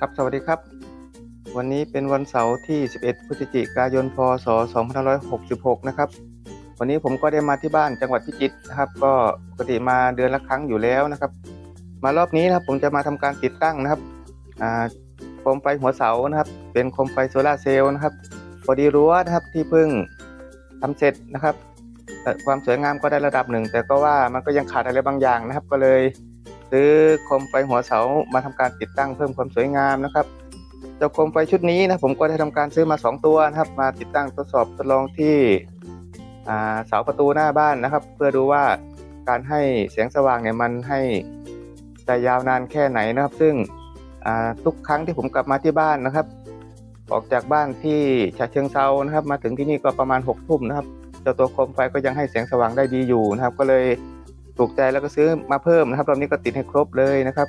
ครับ สวัสดีครับ วันนี้เป็นวันเสาร์ที่ 11 พฤศจิกายน พศ 2566 นะครับ วันนี้ผมก็ได้มาที่บ้านจังหวัดพิจิตรนะครับ ก็ปกติมาเดือนละครั้งอยู่แล้วนะครับ มารอบนี้นะครับผมจะมาทำการติดตั้งนะครับโคมไฟหัวเสานะครับ เป็นโคมไฟโซลาเซลล์นะครับ พอดีรั้วนะครับที่เพิ่งทำเสร็จนะครับแต่ความสวยงามก็ได้ระดับหนึ่ง แต่ก็ว่ามันก็ยังขาดอะไรบางอย่างนะครับ ก็เลย ซื้อโคมไฟหัวเสามาทำการติดตั้งเพิ่มความสวยงามนะครับเจ้าโคมไฟชุดนี้นะผมก็ได้ทำการซื้อมา 2 ตัวนะครับ มาติดตั้งทดสอบทดลองที่เสาประตูหน้าบ้านนะครับ เพื่อดูว่าการให้แสงสว่างเนี่ยมันให้ได้ยาวนานแค่ไหนนะครับ ซึ่งทุกครั้งที่ผมกลับมาที่บ้านนะครับ ออกจากบ้านที่ฉะเชิงเซานะครับ มาถึงที่นี่ก็ประมาณ6กทุ่มนะครับเจ้าตัวโคมไฟก็ยังให้แสงสว่างได้ดีอยู่นะครับ ก็เลย ถูกใจแล้วก็ซื้อมาเพิ่มนะครับรอบนี้ก็ติดให้ครบเลยนะครับ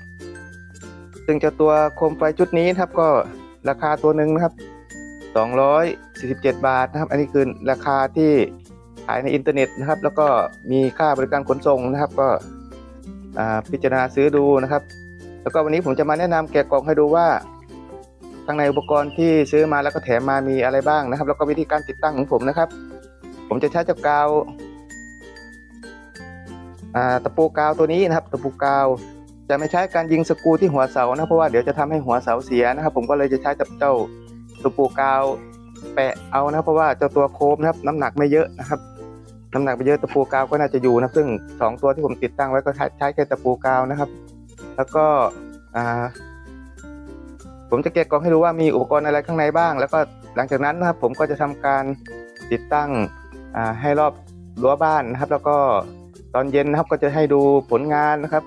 ซึ่งเจ้าตัวโคมไฟชุดนี้นะครับก็ราคาตัวหนึ่งนะครับ 247 บาทนะครับ อันนี้คือราคาที่ขายในอินเทอร์เน็ตนะครับ แล้วก็มีค่าบริการขนส่งนะครับ ก็พิจารณาซื้อดูนะครับ แล้วก็วันนี้ผมจะมาแนะนำแกะกล่องให้ดูว่าข้างในอุปกรณ์ที่ซื้อมาแล้วก็แถมมามีอะไรบ้างนะครับ แล้วก็วิธีการติดตั้งของผมนะครับ ผมจะใช้จ้ากาว ตะปูกาวตัวนี้นะครับ ตะปูกาว จะไม่ใช้การยิงสกูที่หัวเสานะเพราะว่าเดี๋ยวจะทำให้หัวเสาเสียนะครับ ผมก็เลยจะใช้จับเจ้าตะปูกาวแปะเอานะเพราะว่าเจ้าตัวโคมนะครับ น้ำหนักไม่เยอะนะครับ น้ำหนักไม่เยอะตะปูกาวก็น่าจะอยู่นะซึ่งสองตัวที่ผมติดตั้งไว้ก็ใช้แค่ตะปูกาวนะครับ แล้วก็ผมจะแกะกล่องให้ดูว่ามีอุปกรณ์อะไรข้างในบ้าง แล้วก็หลังจากนั้นนะครับผมก็จะทำการติดตั้งให้รอบรั้วบ้านนะครับ แล้วก็ อนเย็นนะครับก็จะให้ดูผลงานนะครับ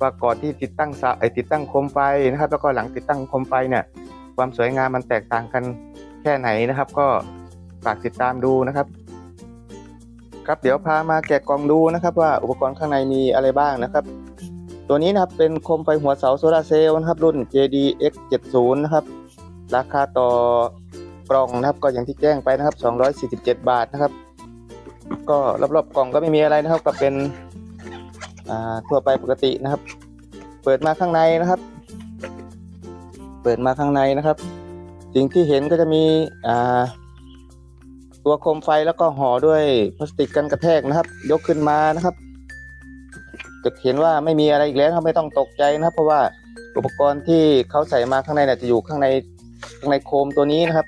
ว่าก่อนที่ติดตั้งเสาไอติดตั้งโคมไฟนะครับ แล้วก็หลังติดตั้งโคมไฟเนี่ย ความสวยงามมันแตกต่างกันแค่ไหนนะครับ ก็ฝากติดตามดูนะครับ ครับเดี๋ยวพามาแกะกล่องดูนะครับ ว่าอุปกรณ์ข้างในมีอะไรบ้างนะครับ ตัวนี้นะครับเป็นโคมไฟหัวเสาโซลาร์เซลล์นะครับ รุ่น JDX 70 นะครับ ราคาต่อกล่องนะครับก็อย่างที่แจ้งไปนะครับ 247 บาทนะครับ ก็รอบๆกล่องก็ไม่มีอะไรนะครับก็เป็นอ่าทั่วไปปกตินะครับ เปิดมาข้างในนะครับ เปิดมาข้างในนะครับ สิ่งที่เห็นก็จะมีอ่าตัวโคมไฟแล้วก็ห่อด้วยพลาสติกกันกระแทกนะครับ ยกขึ้นมานะครับจะเห็นว่าไม่มีอะไรอีกแล้วครับไม่ต้องตกใจนะครับ เพราะว่าอุปกรณ์ที่เขาใส่มาข้างในเนี่ยจะอยู่ข้างในข้างในโคมตัวนี้นะครับ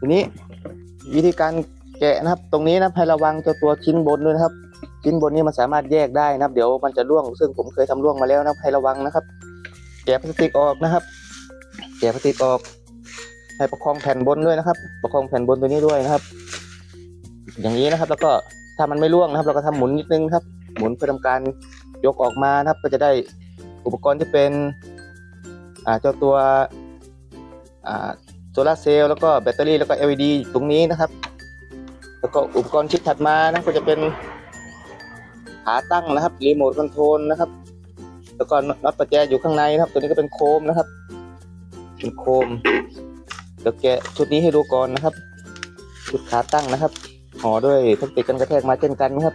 ทีนี้วิธีการ แกะนะครับ ตรงนี้นะครับให้ระวังเจ้าตัวชิ้นบนด้วยนะครับ ชิ้นบนนี้มันสามารถแยกได้นะครับ เดี๋ยวมันจะร่วงซึ่งผมเคยทำร่วงมาแล้วนะครับให้ระวังนะครับ แกะพลาสติกออกนะครับ แกะพลาสติกออก ให้ประคองแผ่นบนด้วยนะครับ ประคองแผ่นบนตัวนี้ด้วยนะครับ อย่างนี้นะครับ แล้วก็ถ้ามันไม่ร่วงนะครับ เราก็ทำหมุนนิดนึงครับ หมุนเพื่อทำการยกออกมานะครับ ก็จะได้อุปกรณ์ที่เป็นอ่าเจ้าตัวอ่าโซลาเซลล์แล้วก็แบตเตอรี่แล้วก็ LED ตรงนี้นะครับ แล้วก็อุปกรณ์ชิ้นถัดมานะก็จะเป็นขาตั้งนะครับรีโมทคอนโทรลนะครับ แล้วก็น็อตประแจอยู่ข้างในนะครับ ตัวนี้ก็เป็นโคมนะครับ เป็นโคมเดี๋ยวแกะชุดนี้ให้ดูก่อนนะครับ ชุดขาตั้งนะครับห่อด้วยพลาสติกกันกระแทกมาเช่นกันนะครับ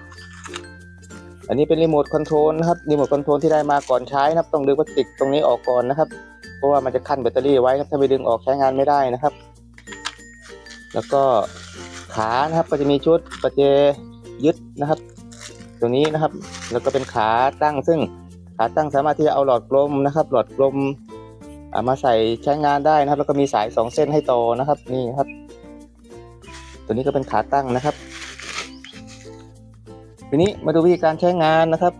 อันนี้เป็นรีโมทคอนโทรลนะครับรีโมทคอนโทรลที่ได้มาก่อนใช้นะครับ ต้องดึงพลาสติกตรงนี้ออกก่อนนะครับ เพราะว่ามันจะคั่นแบตเตอรี่ไว้ครับถ้าไม่ดึงออกใช้งานไม่ได้นะครับ แล้วก็ ขานะครับก็จะมีชุดประแจยึดนะครับ ตัวนี้นะครับ แล้วก็เป็นขาตั้งซึ่งขาตั้งสามารถที่จะเอาหลอดกลมนะครับ หลอดกลมอ่ามาใส่ใช้งานได้นะครับ แล้วก็มีสายสองเส้นให้ต่อนะครับนี่ครับ ตัวนี้ก็เป็นขาตั้งนะครับ ทีนี้มาดูวิธีการใช้งานนะครับ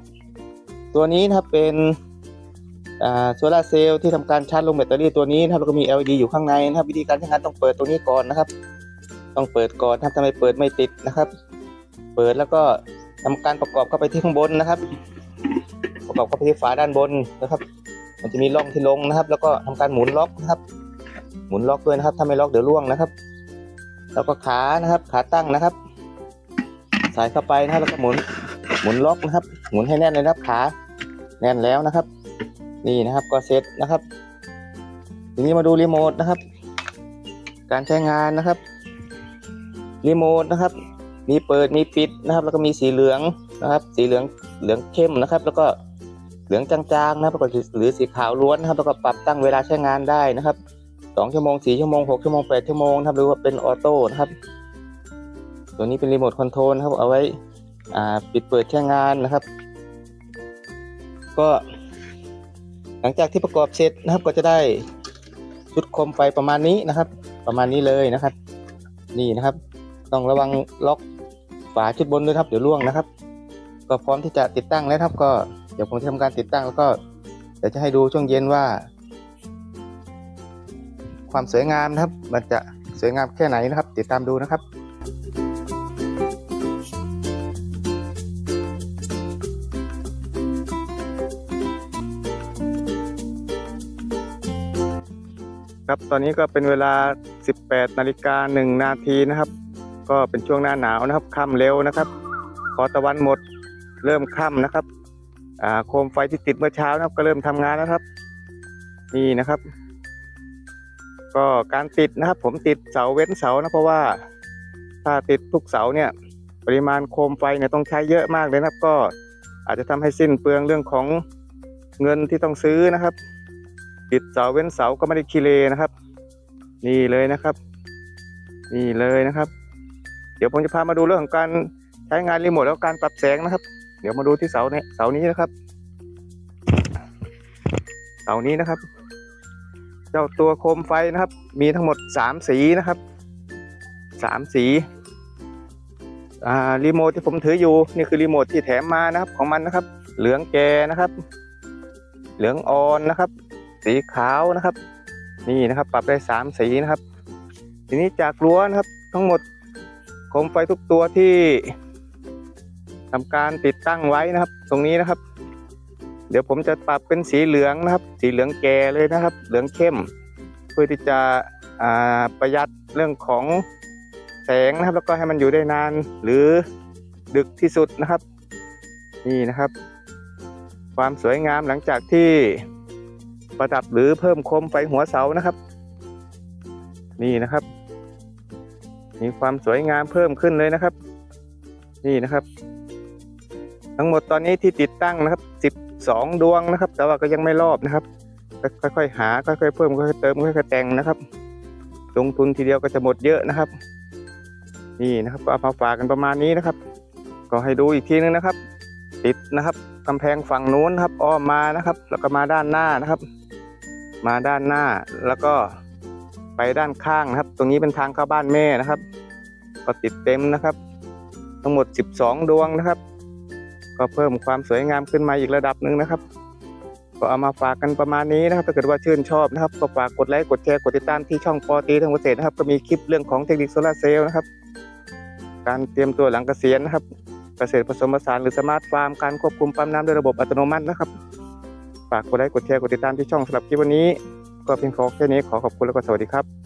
ตัวนี้นะครับเป็นโซลาเซลล์ที่ทำการชาร์จลงแบตเตอรี่ตัวนี้นะครับแล้วก็มี LED อยู่ข้างในนะครับ วิธีการใช้งานต้องเปิดตัวนี้ก่อนนะครับ ต้องเปิดก่อนถ้าทำไมเปิดไม่ติดนะครับ เปิดแล้วก็ทำการประกอบเข้าไปที่ข้างบนนะครับ ประกอบเข้าไปที่ฝาด้านบนนะครับ มันจะมีร่องที่ลงนะครับ แล้วก็ทำการหมุนล็อกนะครับ หมุนล็อกด้วยนะครับ ถ้าไม่ล็อกเดี๋ยวร่วงนะครับ แล้วก็ขานะครับ ขาตั้งนะครับใส่เข้าไปนะครับแล้วก็หมุนหมุนล็อกนะครับ หมุนให้แน่นเลยนะครับขาแน่นแล้วนะครับ นี่นะครับก็เสร็จนะครับทีนี้มาดูรีโมทนะครับ การใช้งานนะครับ รีโมทนะครับ มีเปิดมีปิดนะครับ แล้วก็มีสีเหลืองนะครับ สีเหลืองเหลืองเข้มนะครับ แล้วก็เหลืองจางๆนะครับแล้วก็หรือสีขาวล้วนนะครับ แล้วก็ปรับตั้งเวลาใช้งานได้นะครับสองชั่วโมงสี่ชั่วโมงหกชั่วโมงแปดชั่วโมงนะครับ หรือว่าเป็นออโต้นะครับ ตัวนี้เป็นรีโมทคอนโทรลนะครับ เอาไว้อ่าปิดเปิดใช้งานนะครับ ก็หลังจากที่ประกอบเสร็จนะครับ ก็จะได้ชุดโคมไฟประมาณนี้นะครับ ประมาณนี้เลยนะครับ นี่นะครับ ต้องระวังล็อกฝาชุดบนด้วยครับเดี๋ยวร่วงนะครับ ก็พร้อมที่จะติดตั้งแล้วครับ ก็เดี๋ยวผมจะทำการติดตั้งแล้วก็เดี๋ยวจะให้ดูช่วงเย็นว่า ความสวยงามนะครับ มันจะสวยงามแค่ไหนนะครับ ติดตามดูนะครับครับตอนนี้ก็เป็นเวลา 18 นาฬิกา 1 นาทีนะครับ ก็เป็นช่วงหน้าหนาวนะครับค่ำเร็วนะครับ พอตะวันหมดเริ่มค่ำนะครับอ่าโคมไฟที่ติดเมื่อเช้านะครับ ก็เริ่มทำงานแล้วครับ นี่นะครับ ก็การติดนะครับ ผมติดเสาเว้นเสานะเพราะว่าถ้าติดทุกเสาเนี่ย ปริมาณโคมไฟเนี่ยต้องใช้เยอะมากเลยนะครับ ก็อาจจะทำให้สิ้นเปลืองเรื่องของเงินที่ต้องซื้อนะครับ ติดเสาเว้นเสาก็ไม่ได้คีเลนะครับ นี่เลยนะครับ นี่เลยนะครับ ดี๋ยวผมจะพามาดูเรื่องของการใช้งานรีโมทแล้วการปรับแสงนะครับ เดี๋ยวมาดูที่เสาเนี่ยเสานี้นะครับ เสานี้นะครับ เจ้าตัวโคมไฟนะครับ มีทั้งหมดสามสีนะครับสามสีอ่ารีโมทที่ผมถืออยู่นี่คือรีโมทที่แถมมานะครับของมันนะครับ เหลืองแกนะครับ เหลืองอ่อนนะครับ สีขาวนะครับ นี่นะครับ ปรับได้สามสีนะครับ ทีนี้จากรั้วนะครับ ทั้งหมด โคมไฟทุกตัวที่ทำการติดตั้งไว้นะครับ ตรงนี้นะครับ เดี๋ยวผมจะปรับเป็นสีเหลืองนะครับ สีเหลืองแก่เลยนะครับ เหลืองเข้ม เพื่อที่จะประหยัดเรื่องของแสงนะครับ แล้วก็ให้มันอยู่ได้นานหรือดึกที่สุดนะครับ นี่นะครับ ความสวยงามหลังจากที่ประดับหรือเพิ่มโคมไฟหัวเสานะครับ นี่นะครับ มีความสวยงามเพิ่มขึ้นเลยนะครับ นี่นะครับ ทั้งหมดตอนนี้ที่ติดตั้งนะครับ12ดวงนะครับ แต่ว่าก็ยังไม่รอบนะครับ ค่อยๆหาค่อยๆเพิ่มค่อยๆเติมค่อยๆแต่งนะครับ ลงทุนทีเดียวก็จะหมดเยอะนะครับ นี่นะครับก็เอามาฝากกันประมาณนี้นะครับ ก็ให้ดูอีกทีนึงนะครับ ติดนะครับกำแพงฝั่งนู้นนครับอ้อมมานะครับ แล้วก็มาด้านหน้านะครับ มาด้านหน้าแล้วก็ ไปด้านข้างนะครับ ตรงนี้เป็นทางเข้าบ้านแม่นะครับ ก็ติดเต็มนะครับ ทั้งหมด 12 ดวงนะครับ ก็เพิ่มความสวยงามขึ้นมาอีกระดับหนึ่งนะครับ ก็เอามาฝากกันประมาณนี้นะครับ ถ้าเกิดว่าชื่นชอบนะครับ ก็ฝากกดไลค์กดแชร์กดติดตามที่ช่องปอตีทางเกษตรนะครับ ก็มีคลิปเรื่องของเทคนิคโซลาร์เซลล์นะครับ การเตรียมตัวหลังเกษียณนะครับ เกษตรผสมผสานหรือสมาร์ทฟาร์มการควบคุมปั๊มน้ำด้วยระบบอัตโนมัตินะครับ ฝากกดไลค์กดแชร์กดติดตามที่ช่องสำหรับคลิปวันนี้ ก็เพียงพอแค่นี้ขอขอบคุณแล้วก็สวัสดีครับ